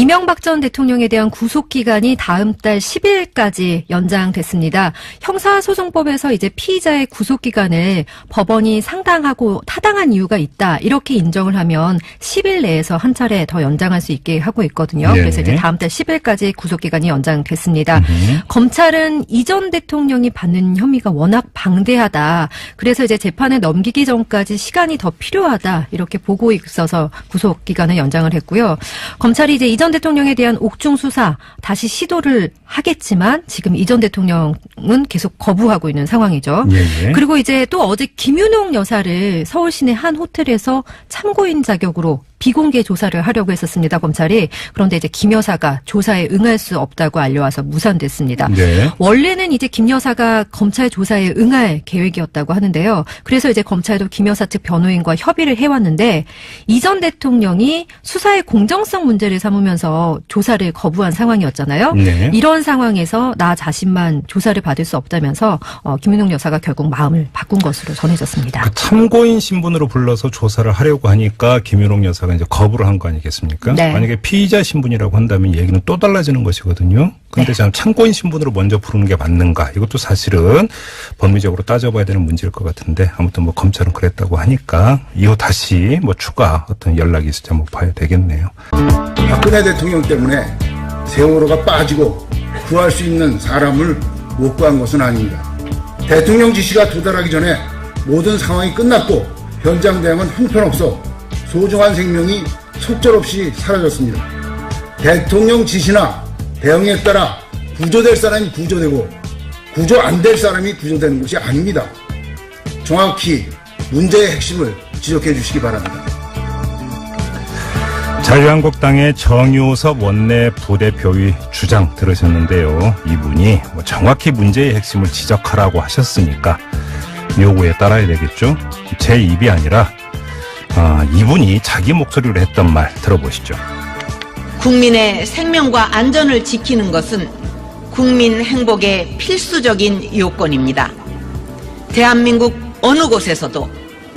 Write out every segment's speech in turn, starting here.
이명박 전 대통령에 대한 구속 기간이 다음 달 10일까지 연장됐습니다. 형사소송법에서 이제 피의자의 구속 기간을 법원이 상당하고 타당한 이유가 있다 이렇게 인정을 하면 10일 내에서 한 차례 더 연장할 수 있게 하고 있거든요. 네네. 그래서 이제 다음 달 10일까지 구속 기간이 연장됐습니다. 음. 검찰은 이전 대통령이 받는 혐의가 워낙 방대하다. 그래서 이제 재판에 넘기기 전까지 시간이 더 필요하다. 이렇게 보고 있어서 구속 기간을 연장을 했고요. 검찰이 이제 이전 대통령에 대한 옥중 수사 다시 시도를 하겠지만 지금 이 전 대통령은 계속 거부하고 있는 상황이죠. 예, 예. 그리고 이제 또 어제 김윤옥 여사를 서울 시내 한 호텔에서 참고인 자격으로 비공개 조사를 하려고 했었습니다, 검찰이. 그런데 이제 김 여사가 조사에 응할 수 없다고 알려와서 무산됐습니다. 네. 원래는 이제 김 여사가 검찰 조사에 응할 계획이었다고 하는데요. 그래서 이제 검찰도 김 여사 측 변호인과 협의를 해왔는데 이전 대통령이 수사의 공정성 문제를 삼으면서 조사를 거부한 상황이었잖아요. 네. 이런 상황에서 나 자신만 조사를 받을 수 없다면서 어, 김윤옥 여사가 결국 마음을 바꾼 것으로 전해졌습니다. 그 참고인 신분으로 불러서 조사를 하려고 하니까 김윤옥 여사가 이제 거부를 한 거 아니겠습니까? 네. 만약에 피의자 신분이라고 한다면 얘기는 또 달라지는 것이거든요. 근데 네. 참 참고인 신분으로 먼저 부르는 게 맞는가? 이것도 사실은 법리적으로 따져봐야 되는 문제일 것 같은데 아무튼 뭐 검찰은 그랬다고 하니까 이후 다시 뭐 추가 어떤 연락이 있을지 한번 봐야 되겠네요. 박근혜 대통령 때문에 세월호가 빠지고 구할 수 있는 사람을 못 구한 것은 아닙니다. 대통령 지시가 도달하기 전에 모든 상황이 끝났고 현장 대응은 형편없어 소중한 생명이 속절없이 사라졌습니다. 대통령 지시나 대응에 따라 구조될 사람이 구조되고 구조 안 될 사람이 구조되는 것이 아닙니다. 정확히 문제의 핵심을 지적해 주시기 바랍니다. 자유한국당의 정유섭 원내 부대표의 주장 들으셨는데요. 이분이 뭐 정확히 문제의 핵심을 지적하라고 하셨으니까 요구에 따라야 되겠죠. 제 입이 아니라 아, 이분이 자기 목소리로 했던 말 들어보시죠. 국민의 생명과 안전을 지키는 것은 국민 행복의 필수적인 요건입니다. 대한민국 어느 곳에서도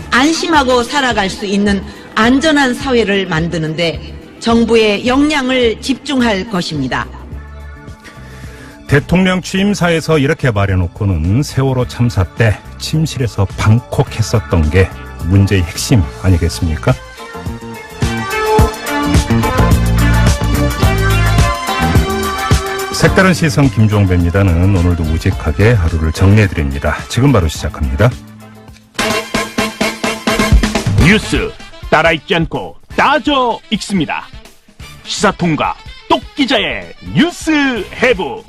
안심하고 살아갈 수 있는 안전한 사회를 만드는데 정부의 역량을 집중할 것입니다. 대통령 취임사에서 이렇게 말해놓고는 세월호 참사 때 침실에서 방콕했었던 게 문제의 핵심 아니겠습니까? 색다른 시선 김종배입니다는 오늘도 우직하게 하루를 정리해드립니다. 지금 바로 시작합니다. 뉴스 따라 읽지 않고 따져 읽습니다. 시사통과 똑 기자의 뉴스 해부.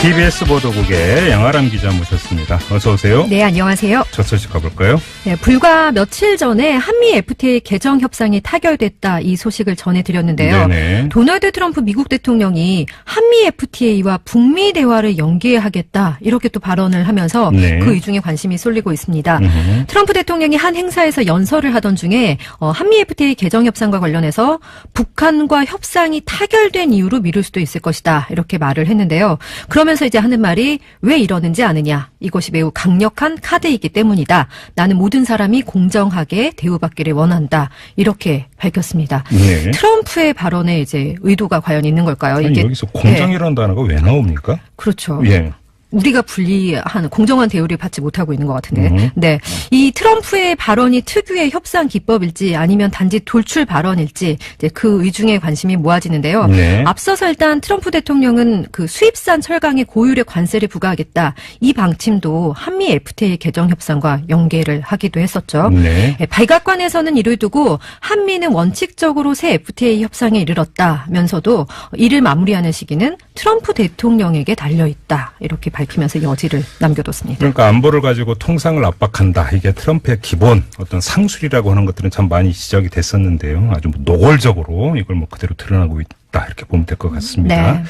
TBS 보도국의 양아람 기자 모셨습니다. 어서 오세요. 네, 안녕하세요. 첫 소식 가볼까요? 네, 불과 며칠 전에 한미 FTA 개정 협상이 타결됐다 이 소식을 전해드렸는데요. 네네. 도널드 트럼프 미국 대통령이 한미 FTA와 북미 대화를 연계하겠다 이렇게 또 발언을 하면서 네. 그 이중에 관심이 쏠리고 있습니다. 음흠. 트럼프 대통령이 한 행사에서 연설을 하던 중에 어, 한미 FTA 개정 협상과 관련해서 북한과 협상이 타결된 이유로 미룰 수도 있을 것이다 이렇게 말을 했는데요. 그러면 서 이제 하는 말이 왜 이러는지 아느냐 이것이 매우 강력한 카드이기 때문이다. 나는 모든 사람이 공정하게 대우받기를 원한다 이렇게 밝혔습니다. 네. 트럼프의 발언에 이제 의도가 과연 있는 걸까요? 아니, 이게 여기서 공정이라는 단어가 왜 나옵니까? 그렇죠. 예. 우리가 불리한 공정한 대우를 받지 못하고 있는 것 같은데. 음. 네. 이 트럼프의 발언이 특유의 협상 기법일지 아니면 단지 돌출 발언일지 이제 그 의중에 관심이 모아지는데요. 네. 앞서서 일단 트럼프 대통령은 그 수입산 철강에 고율의 관세를 부과하겠다. 이 방침도 한미 FTA 개정 협상과 연계를 하기도 했었죠. 네. 예, 백악관에서는 이를 두고 한미는 원칙적으로 새 FTA 협상에 이르렀다면서도 이를 마무리하는 시기는 트럼프 대통령에게 달려 있다 이렇게 밝히면서 여지를 남겨뒀습니다. 그러니까 안보를 가지고 통상을 압박한다. 이게 트럼프의 기본 어떤 상술이라고 하는 것들은 참 많이 지적이 됐었는데요. 아주 뭐 노골적으로 이걸 뭐 그대로 드러나고 있다. 이렇게 보면 될 것 같습니다. 네.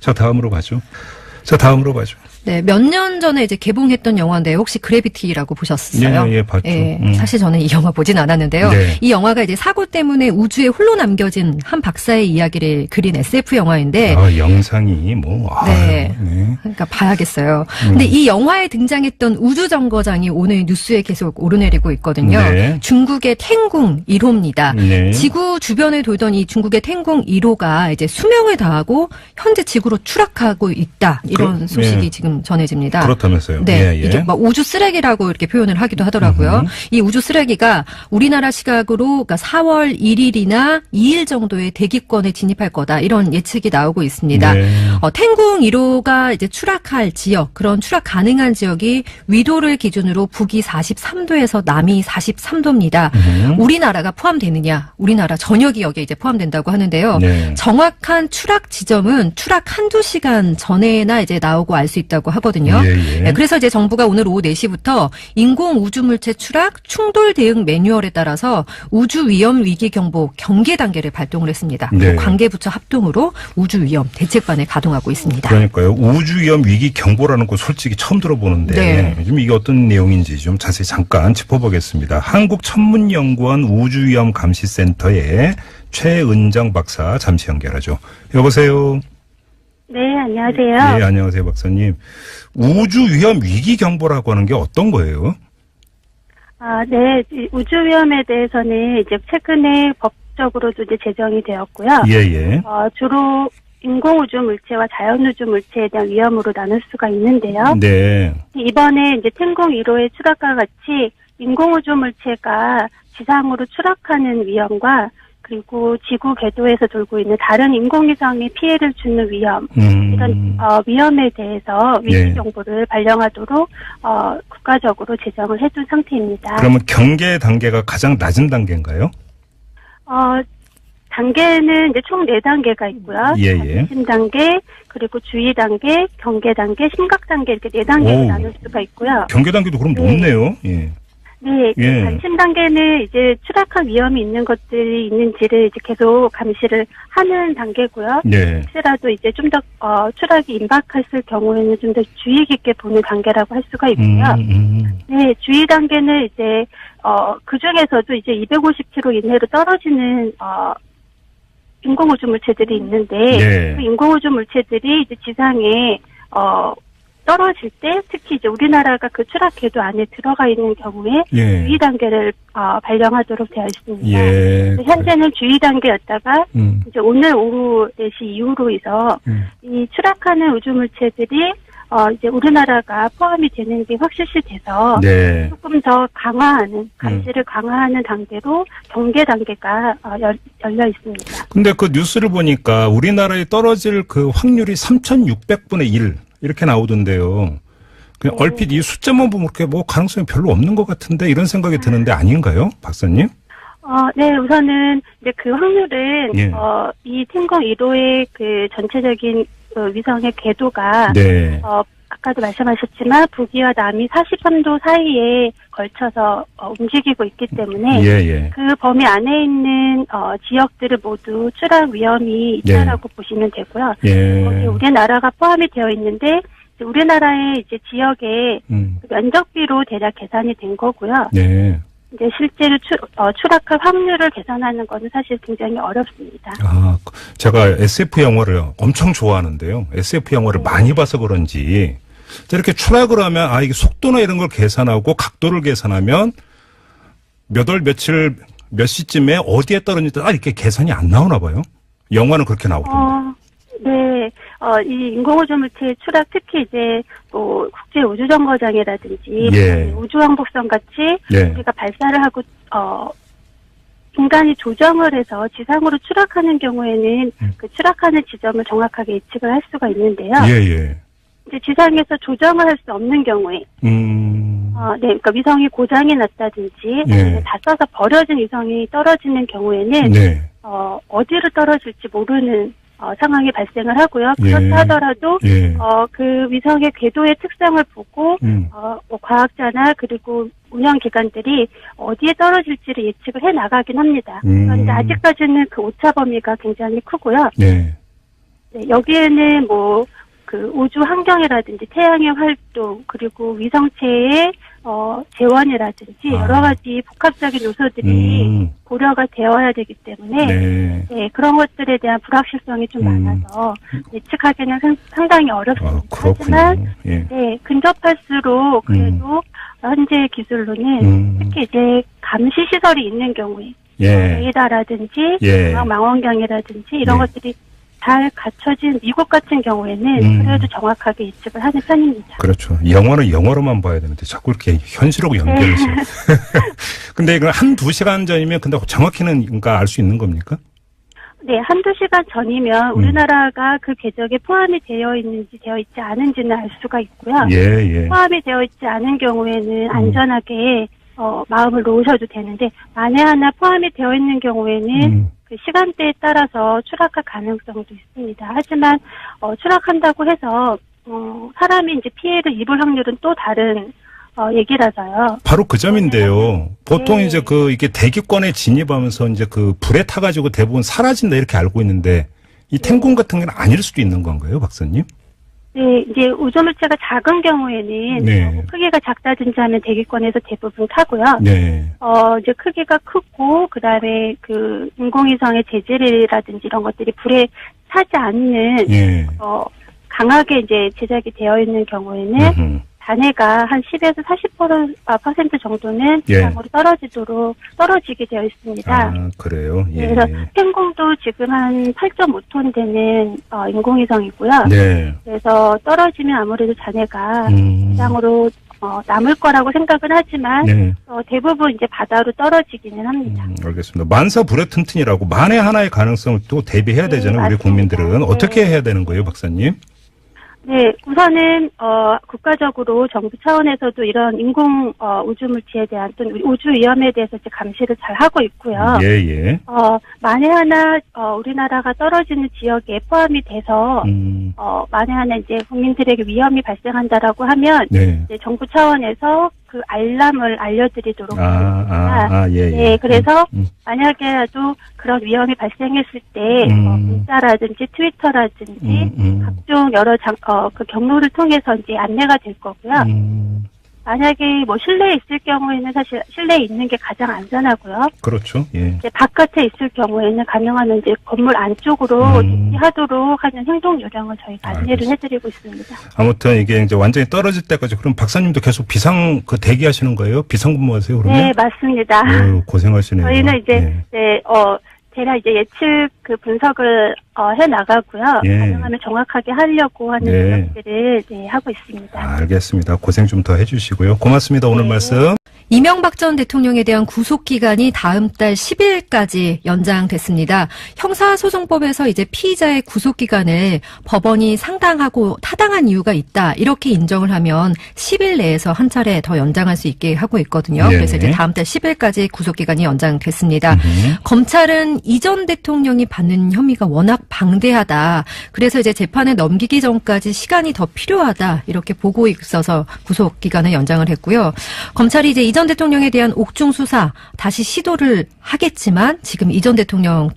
자, 다음으로 가죠. 자, 다음으로 가죠. 네, 몇 년 전에 이제 개봉했던 영화인데 혹시 그래비티라고 보셨어요? 예, 예, 봤죠. 예, 음. 사실 저는 이 영화 보진 않았는데요. 네. 이 영화가 이제 사고 때문에 우주에 홀로 남겨진 한 박사의 이야기를 그린 SF 영화인데 아, 영상이 뭐. 아, 네. 네. 그러니까 봐야겠어요. 음. 근데 이 영화에 등장했던 우주 정거장이 오늘 뉴스에 계속 오르내리고 있거든요. 네. 중국의 탱궁 1호입니다. 네. 지구 주변을 돌던 이 중국의 탱궁 1호가 이제 수명을 다하고 현재 지구로 추락하고 있다. 이런 그- 소식이 예. 지금 전해집니다. 그렇다면서요. 네, 예, 예. 이게 막 우주 쓰레기라고 이렇게 표현을 하기도 하더라고요. 음흠. 이 우주 쓰레기가 우리나라 시각으로 그러니까 4월 1일이나 2일 정도의 대기권에 진입할 거다 이런 예측이 나오고 있습니다. 네. 어, 탱궁 1호가 이제 추락할 지역, 그런 추락 가능한 지역이 위도를 기준으로 북이 43도에서 남이 43도입니다. 음. 우리나라가 포함되느냐? 우리나라 전역이 여기에 이제 포함된다고 하는데요. 네. 정확한 추락 지점은 추락 한두 시간 전에나 이제 나오고 알 수 있다고 하거든요. 예, 예. 네, 그래서 이제 정부가 오늘 오후 4시부터 인공 우주 물체 추락 충돌 대응 매뉴얼에 따라서 우주 위험 위기 경보 경계 단계를 발동을 했습니다. 네. 관계 부처 합동으로 우주 위험 대책반을 가동하고 있습니다. 그러니까요. 우주 위험 위기 경보라는 거 솔직히 처음 들어보는데 네. 좀 이게 어떤 내용인지 좀 자세히 잠깐 짚어보겠습니다. 한국천문연구원 우주위험 감시센터의 최은정 박사 잠시 연결하죠. 여보세요. 네, 안녕하세요. 예, 안녕하세요, 박사님. 우주 위험 위기 경보라고 하는 게 어떤 거예요? 아, 네. 이 우주 위험에 대해서는 이제 최근에 법적으로도 이제 제정이 되었고요. 예, 예. 어, 주로 인공우주 물체와 자연우주 물체에 대한 위험으로 나눌 수가 있는데요. 네. 이번에 이제天宫 1호의 추락과 같이 인공우주 물체가 지상으로 추락하는 위험과 그리고 지구 궤도에서 돌고 있는 다른 인공위성에 피해를 주는 위험, 음. 이런 어, 위험에 대해서 위기 예. 정보를 발령하도록 어, 국가적으로 제정을 해둔 상태입니다. 그러면 경계 단계가 가장 낮은 단계인가요? 어, 단계는 이제 총 4단계가 있고요. 예, 예. 심 단계, 그리고 주의 단계, 경계 단계, 심각 단계 이렇게 4단계로 오우. 나눌 수가 있고요. 경계 단계도 그럼 네. 높네요. 예. 네, 그 예. 관심 단계는 이제 추락할 위험이 있는 것들이 있는지를 이제 계속 감시를 하는 단계고요. 예. 혹시라도 이제 좀 더 어, 추락이 임박했을 경우에는 좀 더 주의 깊게 보는 단계라고 할 수가 있고요. 음, 음. 네, 주의 단계는 이제 어, 그 중에서도 이제 250km 이내로 떨어지는 어, 인공우주 물체들이 있는데 예. 그 인공우주 물체들이 이제 지상에 어, 떨어질 때 특히 이제 우리나라가 그 추락 궤도 안에 들어가 있는 경우에 예. 주의 단계를 어, 발령하도록 되어 있습니다. 예. 현재는 주의 단계였다가 음. 이제 오늘 오후 4시 이후로 해서 음. 이 추락하는 우주 물체들이 어 이제 우리나라가 포함이 되는 게 확실시 돼서 네. 조금 더 강화하는 감시를 강화하는 단계로 경계 단계가 어, 열, 열려 있습니다. 근데 그 뉴스를 보니까 우리나라에 떨어질 그 확률이 3,600분의 1 이렇게 나오던데요. 그냥 네. 얼핏 이 숫자만 보면 그렇게 뭐 가능성이 별로 없는 것 같은데 이런 생각이 드는데 아닌가요, 박사님? 어, 네, 우선은 이제 그 확률은 예. 어, 이天宫 1호의 그 전체적인 어, 위성의 궤도가 네. 어, 아까도 말씀하셨지만 북위와 남이 43도 사이에 걸쳐서 어, 움직이고 있기 때문에 예, 예. 그 범위 안에 있는 어, 지역들을 모두 추락 위험이 네. 있다라고 보시면 되고요. 예. 거기에 우리나라가 포함이 되어 있는데 이제 우리나라의 이제 지역에 음. 면적비로 대략 계산이 된 거고요. 네. 이제 실제로 추, 어, 추락할 확률을 계산하는 것은 사실 굉장히 어렵습니다. 아, 그- 제가 SF 영화를 엄청 좋아하는데요. SF 영화를 많이 봐서 그런지 자, 이렇게 추락을 하면 아 이게 속도나 이런 걸 계산하고 각도를 계산하면 몇 월 며칠 몇 시쯤에 어디에 떨어진다 아 이렇게 계산이 안 나오나 봐요. 영화는 그렇게 나오던데. 어, 네. 어, 이 인공우주 물체의 추락 특히 이제 뭐 국제 우주정거장이라든지 예. 우주왕복선 같이 예. 우리가 발사를 하고 어 인간이 조정을 해서 지상으로 추락하는 경우에는 음. 그 추락하는 지점을 정확하게 예측을 할 수가 있는데요. 예, 예. 이제 지상에서 조정을 할 수 없는 경우에, 음. 어, 네, 그러니까 위성이 고장이 났다든지 예. 아니면 다 써서 버려진 위성이 떨어지는 경우에는 네. 어, 어디로 떨어질지 모르는 어, 상황이 발생을 하고요. 예. 그렇다 하더라도 예. 어, 그 위성의 궤도의 특성을 보고 음. 어, 뭐 과학자나 그리고 운영기관들이 어디에 떨어질지를 예측을 해 나가긴 합니다. 음. 그런데 아직까지는 그 오차 범위가 굉장히 크고요. 네. 네, 여기에는 뭐 그 우주 환경이라든지 태양의 활동 그리고 위성체의 어, 재원이라든지 아. 여러 가지 복합적인 요소들이 음, 고려가 되어야 되기 때문에 네. 네, 그런 것들에 대한 불확실성이 좀 음. 많아서 예측하기는 상- 상당히 아, 어렵습니다. 그렇군요. 하지만 예. 네, 근접할수록 그래도 현재 기술로는 음. 특히 이제 감시 시설이 있는 경우에 예. 레이더라든지 예. 망원경이라든지 이런 네. 것들이 잘 갖춰진 미국 같은 경우에는 음. 그래도 정확하게 예측을 하는 편입니다. 그렇죠. 영어는 영어로만 봐야 되는데 자꾸 이렇게 현실하고 연결을 해서. 근데 이건 한두 시간 전이면 근데 정확히는 그러니까 알 수 있는 겁니까? 네, 한두 시간 전이면 음. 우리나라가 그 궤적에 포함이 되어 있는지 되어 있지 않은지는 알 수가 있고요. 예, 예. 포함이 되어 있지 않은 음. 경우에는 안전하게 어, 마음을 놓으셔도 되는데 만에 하나 포함이 되어 있는 경우에는 음, 그 시간대에 따라서 추락할 가능성도 있습니다. 하지만 어, 추락한다고 해서 어, 사람이 이제 피해를 입을 확률은 또 다른 어, 얘기라서요. 바로 그 점인데요. 보통 네. 이제 그 이게 대기권에 진입하면서 이제 그 불에 타가지고 대부분 사라진다 이렇게 알고 있는데 이 탱군 같은 건 아닐 수도 있는 건가요, 박사님? 네, 이제 우주물체가 작은 경우에는 네. 어, 크기가 작다든지 하면 대기권에서 대부분 타고요. 네. 어, 이제 크기가 크고, 그 다음에 그 인공위성의 재질이라든지 이런 것들이 불에 타지 않는, 예. 어, 강하게 이제 제작이 되어 있는 경우에는 음흠. 잔해가 한 10에서 40% 아, 퍼센트 정도는 예. 지상으로 떨어지도록 떨어지게 되어 있습니다. 아, 그래요. 예. 그래서天공도 지금 한 8.5톤 되는 어, 인공위성이고요. 네. 그래서 떨어지면 아무래도 잔해가 음. 지상으로 어, 남을 거라고 생각은 하지만 네. 어, 대부분 이제 바다로 떨어지기는 합니다. 음, 알겠습니다. 만사 불의 튼튼이라고 만에 하나의 가능성을 또 대비해야 네, 되잖아요. 우리 맞습니다. 국민들은 네. 어떻게 해야 되는 거예요, 박사님? 네, 우선은 어, 국가적으로 정부 차원에서도 이런 인공 어, 우주 물체에 대한 또는 우주 위험에 대해서 이제 감시를 잘 하고 있고요. 예, 예. 어, 만에 하나 어, 우리나라가 떨어지는 지역에 포함이 돼서 음, 어, 만에 하나 이제 국민들에게 위험이 발생한다라고 하면 네. 이제 정부 차원에서 그 알람을 알려드리도록 아, 하겠습니다. 아, 아, 예, 예. 네, 그래서 음, 만약에라도 그런 위험이 발생했을 때 음. 어, 문자라든지 트위터라든지 음, 음, 각종 여러 장, 어, 그 경로를 통해서 이제 안내가 될 거고요. 음, 만약에 뭐 실내에 있을 경우에는 사실 실내에 있는 게 가장 안전하고요. 그렇죠. 예. 이제 바깥에 있을 경우에는 가능하면 이제 건물 안쪽으로 음. 대피하도록 하는 행동 요령을 저희가 안내를. 해드리고 있습니다. 아무튼 이게 이제 완전히 떨어질 때까지 그럼 박사님도 계속 비상 그 대기하시는 거예요? 비상 근무하세요, 그러면? 네, 맞습니다. 어휴, 고생하시네요. 저희는 이제 예. 네, 어 제가 이제 예측 그 분석을 어, 해 나가고요. 예. 가능하면 정확하게 하려고 하는 네. 노력들을 네, 하고 있습니다. 알겠습니다. 고생 좀 더 해주시고요. 고맙습니다. 오늘 네. 말씀. 이명박 전 대통령에 대한 구속 기간이 다음 달 10일까지 연장됐습니다. 형사소송법에서 이제 피의자의 구속 기간을 법원이 상당하고 타당한 이유가 있다 이렇게 인정을 하면 10일 내에서 한 차례 더 연장할 수 있게 하고 있거든요. 네. 그래서 이제 다음 달 10일까지 구속 기간이 연장됐습니다. 음. 검찰은 이전 대통령이 받는 혐의가 워낙 방대하다. 그래서 이제 재판에 넘기기 전까지 시간이 더 필요하다. 이렇게 보고 있어서 구속 기간을 연장을 했고요. 검찰이 이제 이전 대통령에 대한 옥중 수사 다시 시도를 하겠지만 지금 이전 대통령은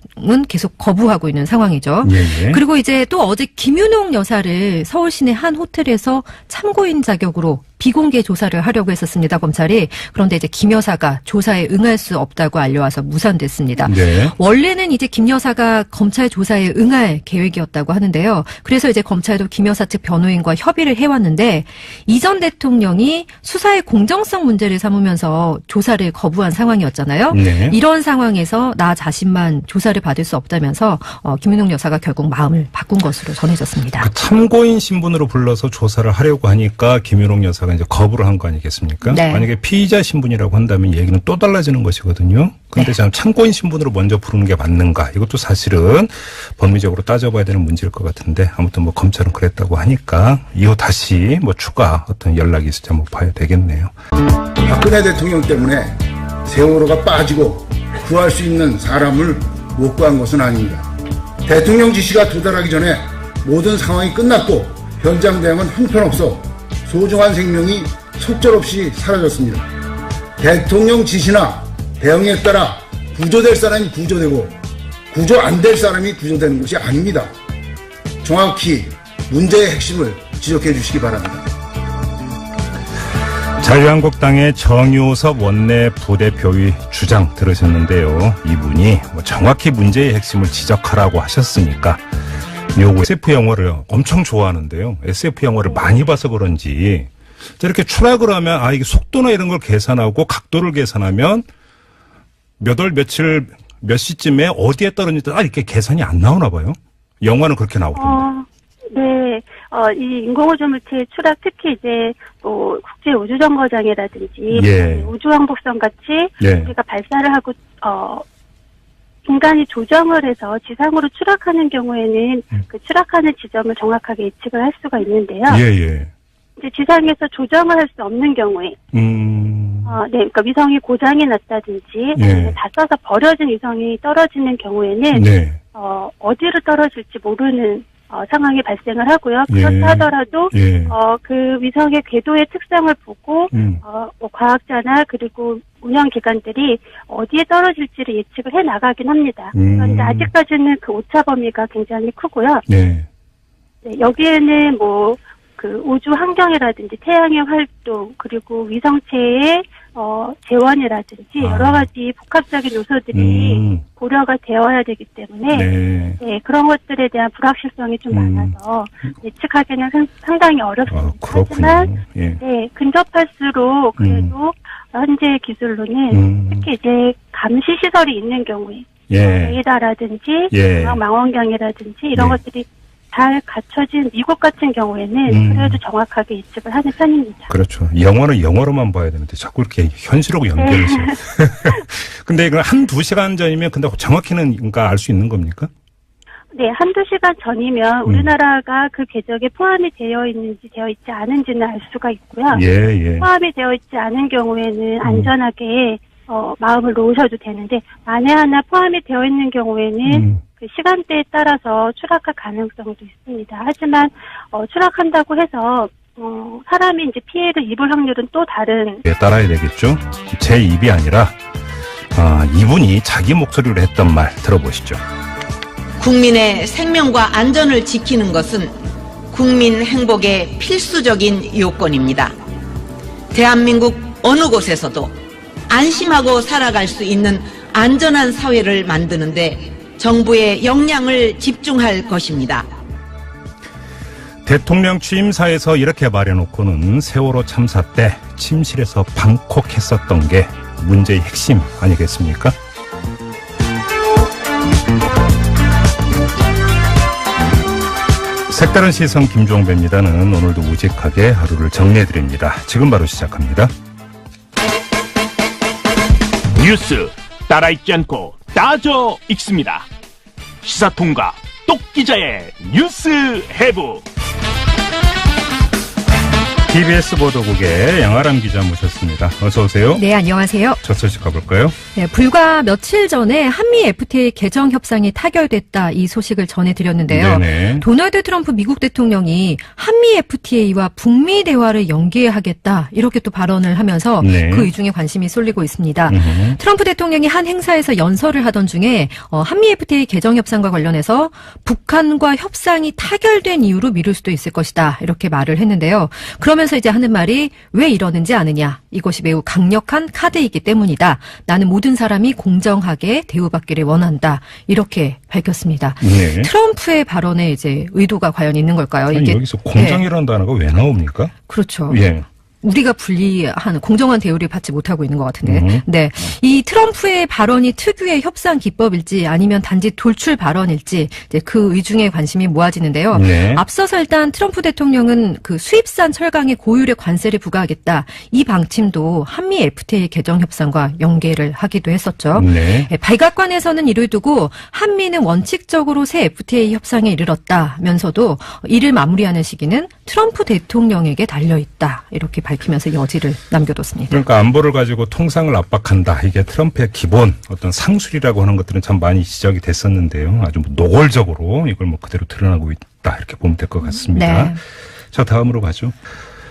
계속 거부하고 있는 상황이죠. 예, 예. 그리고 이제 또 어제 김윤옥 여사를 서울 시내 한 호텔에서 참고인 자격으로 비공개 조사를 하려고 했었습니다, 검찰이. 그런데 이제 김 여사가 조사에 응할 수 없다고 알려와서 무산됐습니다. 네. 원래는 이제 김 여사가 검찰 조사에 응할 계획이었다고 하는데요. 그래서 이제 검찰도 김 여사 측 변호인과 협의를 해왔는데 이전 대통령이 수사의 공정성 문제를 삼으면서 조사를 거부한 상황이었잖아요. 네. 이런 상황에서 나 자신만 조사를 받을 수 없다면서 어, 김윤옥 여사가 결국 마음을 바꾼 것으로 전해졌습니다. 그 참고인 신분으로 불러서 조사를 하려고 하니까 김윤옥 여사 가 이제 거부를 한 거 아니겠습니까? 네. 만약에 피의자 신분이라고 한다면 얘기는 또 달라지는 것이거든요. 근데 네. 참 참고인 신분으로 먼저 부르는 게 맞는가? 이것도 사실은 법리적으로 따져봐야 되는 문제일 것 같은데 아무튼 뭐 검찰은 그랬다고 하니까 이후 다시 뭐 추가 어떤 연락이 있을지 한번 봐야 되겠네요. 박근혜 대통령 때문에 세월호가 빠지고 구할 수 있는 사람을 못 구한 것은 아닙니다. 대통령 지시가 도달하기 전에 모든 상황이 끝났고 현장 대응은 형편없어 소중한 생명이 속절없이 사라졌습니다. 대통령 지시나 대응에 따라 구조될 사람이 구조되고 구조 안 될 사람이 구조되는 것이 아닙니다. 정확히 문제의 핵심을 지적해 주시기 바랍니다. 자유한국당의 정효섭 원내 부대표의 주장 들으셨는데요. 이분이 뭐 정확히 문제의 핵심을 지적하라고 하셨으니까 요거 SF 영화를 엄청 좋아하는데요. SF 영화를 많이 봐서 그런지 저렇게 추락을 하면 아 이게 속도나 이런 걸 계산하고 각도를 계산하면 몇 월 며칠 몇 시쯤에 어디에 떨어진다 아 이렇게 계산이 안 나오나 봐요. 영화는 그렇게 나오던데. 어, 네. 어, 이 인공우주 물체의 추락 특히 이제 뭐 국제 우주정거장이라든지 예. 우주왕복선 같이 예. 우리가 발사를 하고 어 인간이 조정을 해서 지상으로 추락하는 경우에는 그 추락하는 지점을 정확하게 예측을 할 수가 있는데요. 예, 예. 이제 지상에서 조정을 할 수 없는 경우에 음. 어, 네, 그러니까 위성이 고장이 났다든지 예. 아니면 다 써서 버려진 위성이 떨어지는 경우에는 네. 어, 어디로 떨어질지 모르는 어, 상황이 발생을 하고요. 예. 그렇다 하더라도 예. 어, 그 위성의 궤도의 특성을 보고 음. 어, 뭐 과학자나 그리고 운영기관들이 어디에 떨어질지를 예측을 해 나가긴 합니다. 음. 그런데 아직까지는 그 오차 범위가 굉장히 크고요. 네. 네, 여기에는 뭐 그 우주 환경이라든지 태양의 활동 그리고 위성체의 어, 재원이라든지 아. 여러 가지 복합적인 요소들이 음. 고려가 되어야 되기 때문에 네. 네, 그런 것들에 대한 불확실성이 좀 음. 많아서 예측하기는 상- 상당히 아, 어렵습니다. 그렇군요. 하지만 예. 네, 근접할수록 그래도 현재 기술로는 음. 특히 이제 감시 시설이 있는 경우에 예. 레이더라든지 예. 망원경이라든지 이런 네. 것들이 잘 갖춰진 미국 같은 경우에는 음. 그래도 정확하게 예측을 하는 편입니다. 그렇죠. 영어는 영어로만 봐야 되는데 자꾸 이렇게 현실하고 연결을 네. 근데 이거 한두 시간 전이면 근데 정확히는 그러니까 알 수 있는 겁니까? 네, 한두 시간 전이면 음. 우리나라가 그 궤적에 포함이 되어 있는지 되어 있지 않은지는 알 수가 있고요. 예, 예. 포함이 되어 있지 않은 경우에는 음. 안전하게 어, 마음을 놓으셔도 되는데 만에 하나 포함이 되어 있는 경우에는 음. 그 시간대에 따라서 추락할 가능성도 있습니다. 하지만 어, 추락한다고 해서 어, 사람이 이제 피해를 입을 확률은 또 다른 예, 따라야 되겠죠. 제 입이 아니라 아, 이분이 자기 목소리로 했던 말 들어보시죠. 국민의 생명과 안전을 지키는 것은 국민 행복의 필수적인 요건입니다. 대한민국 어느 곳에서도 안심하고 살아갈 수 있는 안전한 사회를 만드는데 정부의 역량을 집중할 것입니다. 대통령 취임사에서 이렇게 말해놓고는 세월호 참사 때 침실에서 방콕했었던 게 문제의 핵심 아니겠습니까? 색다른 시선 김종배입니다는 오늘도 우직하게 하루를 정리해드립니다. 지금 바로 시작합니다. 뉴스 따라 읽지 않고 따져 읽습니다. 시사통과 똑 기자의 뉴스 해부. TBS 보도국의 양아람 기자 모셨습니다. 어서 오세요. 네, 안녕하세요. 첫 소식 가볼까요? 네, 불과 며칠 전에 한미 FTA 개정 협상이 타결됐다 이 소식을 전해드렸는데요. 네네. 도널드 트럼프 미국 대통령이 한미 FTA와 북미 대화를 연계하겠다 이렇게 또 발언을 하면서 네. 그 이중에 관심이 쏠리고 있습니다. 음흠. 트럼프 대통령이 한 행사에서 연설을 하던 중에 어, 한미 FTA 개정 협상과 관련해서 북한과 협상이 타결된 이유로 미룰 수도 있을 것이다 이렇게 말을 했는데요. 그러면 서 이제 하는 말이 왜 이러는지 아느냐 이것이 매우 강력한 카드이기 때문이다. 나는 모든 사람이 공정하게 대우받기를 원한다 이렇게 밝혔습니다. 네. 트럼프의 발언에 이제 의도가 과연 있는 걸까요? 아니, 이게 여기서 공정이라는 단어가 왜 나옵니까? 그렇죠. 예. 우리가 불리한 공정한 대우를 받지 못하고 있는 것 같은데. 음. 네. 이 트럼프의 발언이 특유의 협상 기법일지 아니면 단지 돌출 발언일지 이제 그 의중에 관심이 모아지는데요. 네. 앞서서 일단 트럼프 대통령은 그 수입산 철강에 고율의 관세를 부과하겠다. 이 방침도 한미 FTA 개정 협상과 연계를 하기도 했었죠. 네. 예, 백악관에서는 이를 두고 한미는 원칙적으로 새 FTA 협상에 이르렀다면서도 이를 마무리하는 시기는 트럼프 대통령에게 달려 있다 이렇게 밝히면서 여지를 남겨뒀습니다. 그러니까 안보를 가지고 통상을 압박한다. 이게 트럼프의 기본 어떤 상술이라고 하는 것들은 참 많이 지적이 됐었는데요. 아주 뭐 노골적으로 이걸 뭐 그대로 드러나고 있다. 이렇게 보면 될 것 같습니다. 네. 자, 다음으로 가죠.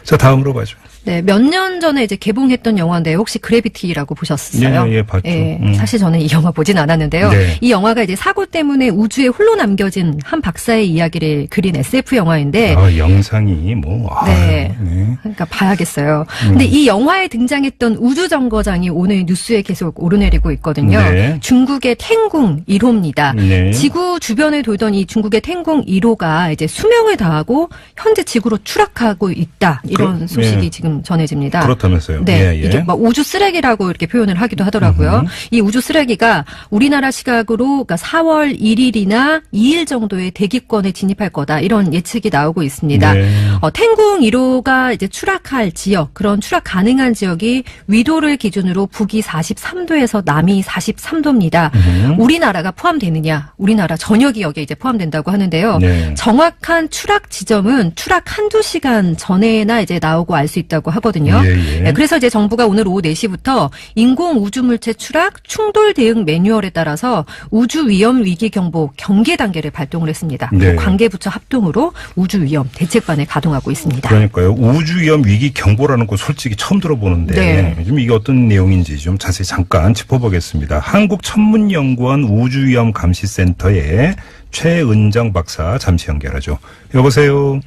자, 다음으로 가죠. 네, 몇 년 전에 이제 개봉했던 영화인데 혹시 그래비티라고 보셨어요? 예, 예, 봤죠. 예, 음. 사실 저는 이 영화 보진 않았는데요. 네. 이 영화가 이제 사고 때문에 우주에 홀로 남겨진 한 박사의 이야기를 그린 SF 영화인데 아, 영상이 뭐. 아, 네. 네. 그러니까 봐야겠어요. 음. 근데 이 영화에 등장했던 우주 정거장이 오늘 뉴스에 계속 오르내리고 있거든요. 네. 중국의 탱궁 1호입니다. 네. 지구 주변에 돌던 이 중국의 탱궁 1호가 이제 수명을 다하고 현재 지구로 추락하고 있다. 이런 그- 소식이 예. 지금 전해집니다. 그렇다면서요. 네, 예, 예. 이게 막 우주 쓰레기라고 이렇게 표현을 하기도 하더라고요. 이 우주 쓰레기가 우리나라 시각으로 그러니까 4월 1일이나 2일 정도의 대기권에 진입할 거다 이런 예측이 나오고 있습니다. 네. 어, 탱궁 1호가 이제 추락할 지역, 그런 추락 가능한 지역이 위도를 기준으로 북이 43도에서 남이 43도입니다. 음. 우리나라가 포함되느냐? 우리나라 전역이 여기에 이제 포함된다고 하는데요. 네. 정확한 추락 지점은 추락 한두 시간 전에나 이제 나오고 알 수 있다고 하거든요. 예, 예. 네, 그래서 이제 정부가 오늘 오후 4시부터 인공 우주 물체 추락 충돌 대응 매뉴얼에 따라서 우주 위험 위기 경보 경계 단계를 발동을 했습니다. 네. 관계 부처 합동으로 우주 위험 대책반을 가동하고 있습니다. 그러니까요. 우주 위험 위기 경보라는 거 솔직히 처음 들어보는데 네. 좀 이게 어떤 내용인지 좀 자세히 잠깐 짚어보겠습니다. 한국천문연구원 우주위험 감시센터의 최은정 박사 잠시 연결하죠. 여보세요.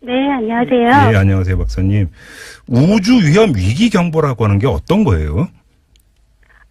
네, 안녕하세요. 예, 안녕하세요, 박사님. 우주 위험 위기 경보라고 하는 게 어떤 거예요?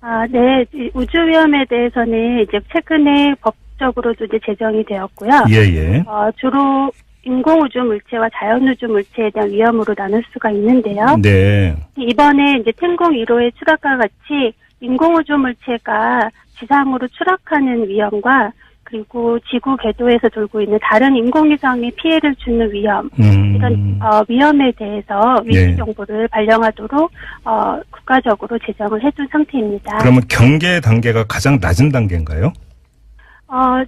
아, 네. 이 우주 위험에 대해서는 이제 최근에 법적으로도 이제 제정이 되었고요. 예, 예. 어, 주로 인공우주 물체와 자연우주 물체에 대한 위험으로 나눌 수가 있는데요. 네. 이번에 이제天宫 1호의 추락과 같이 인공우주 물체가 지상으로 추락하는 위험과 그리고 지구 궤도에서 돌고 있는 다른 인공위성에 피해를 주는 위험 음. 이런 어, 위험에 대해서 예. 위기 정보를 발령하도록 어, 국가적으로 제정을 해둔 상태입니다. 그러면 경계 단계가 가장 낮은 단계인가요? 어,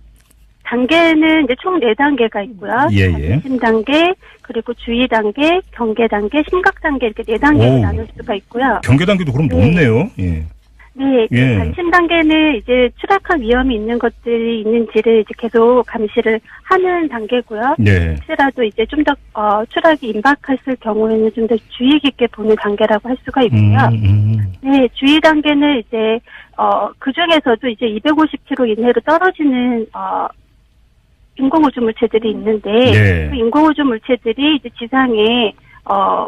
단계는 이제 총 네 단계가 있고요. 예, 예. 심 단계, 그리고 주의 단계, 경계 단계, 심각 단계 이렇게 네 단계로 오. 나눌 수가 있고요. 경계 단계도 그럼 네. 높네요. 예. 네, 그 예. 관심 단계는 이제 추락할 위험이 있는 것들이 있는지를 이제 계속 감시를 하는 단계고요. 네. 혹시라도 이제 좀더 어, 추락이 임박했을 경우에는 좀 더 주의 깊게 보는 단계라고 할 수가 있고요. 음, 음. 네, 주의 단계는 이제 어, 그 중에서도 이제 250km 이내로 떨어지는 어, 인공우주 물체들이 있는데 네. 그 인공우주 물체들이 이제 지상에 어,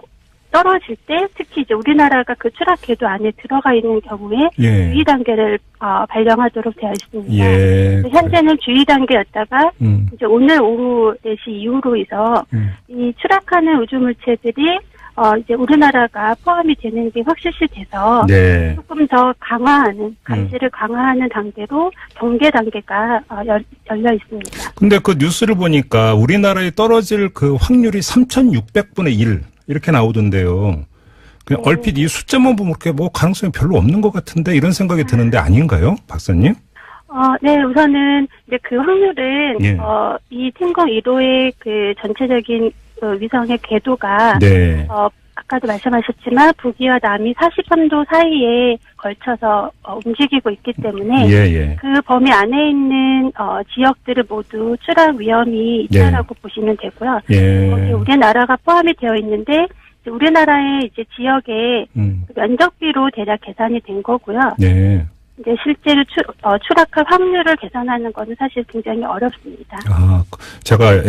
떨어질 때 특히 이제 우리나라가 그 추락 궤도 안에 들어가 있는 경우에 예. 주의 단계를 어, 발령하도록 되어 있습니다. 예. 현재는 주의 단계였다가 음, 이제 오늘 오후 4시 이후로 해서 음. 이 추락하는 우주 물체들이 어 이제 우리나라가 포함이 되는 게 확실시 돼서 네. 조금 더 강화하는 감시를 강화하는 단계로 경계 단계가 어, 열, 열려 있습니다. 근데 그 뉴스를 보니까 우리나라에 떨어질 그 확률이 3,600분의 1 이렇게 나오던데요. 그냥 네. 얼핏 이 숫자만 보면 그렇게 뭐 가능성이 별로 없는 것 같은데 이런 생각이 드는데 아닌가요, 박사님? 어, 네, 우선은 이제 그 확률은 예. 어, 이天宫 1호의 그 전체적인 그 위성의 궤도가 네. 어, 아까도 말씀하셨지만 북위와 남이 43도 사이에 걸쳐서 어, 움직이고 있기 때문에 예, 예. 그 범위 안에 있는 어, 지역들을 모두 추락 위험이 있다라고 보시면 되고요. 예. 거기에 우리나라가 포함이 되어 있는데 우리나라의 이제 지역의 음. 면적비로 대략 계산이 된 거고요. 네. 이제 실제로 추, 어, 추락할 확률을 계산하는 것은 사실 굉장히 어렵습니다. 아, 제가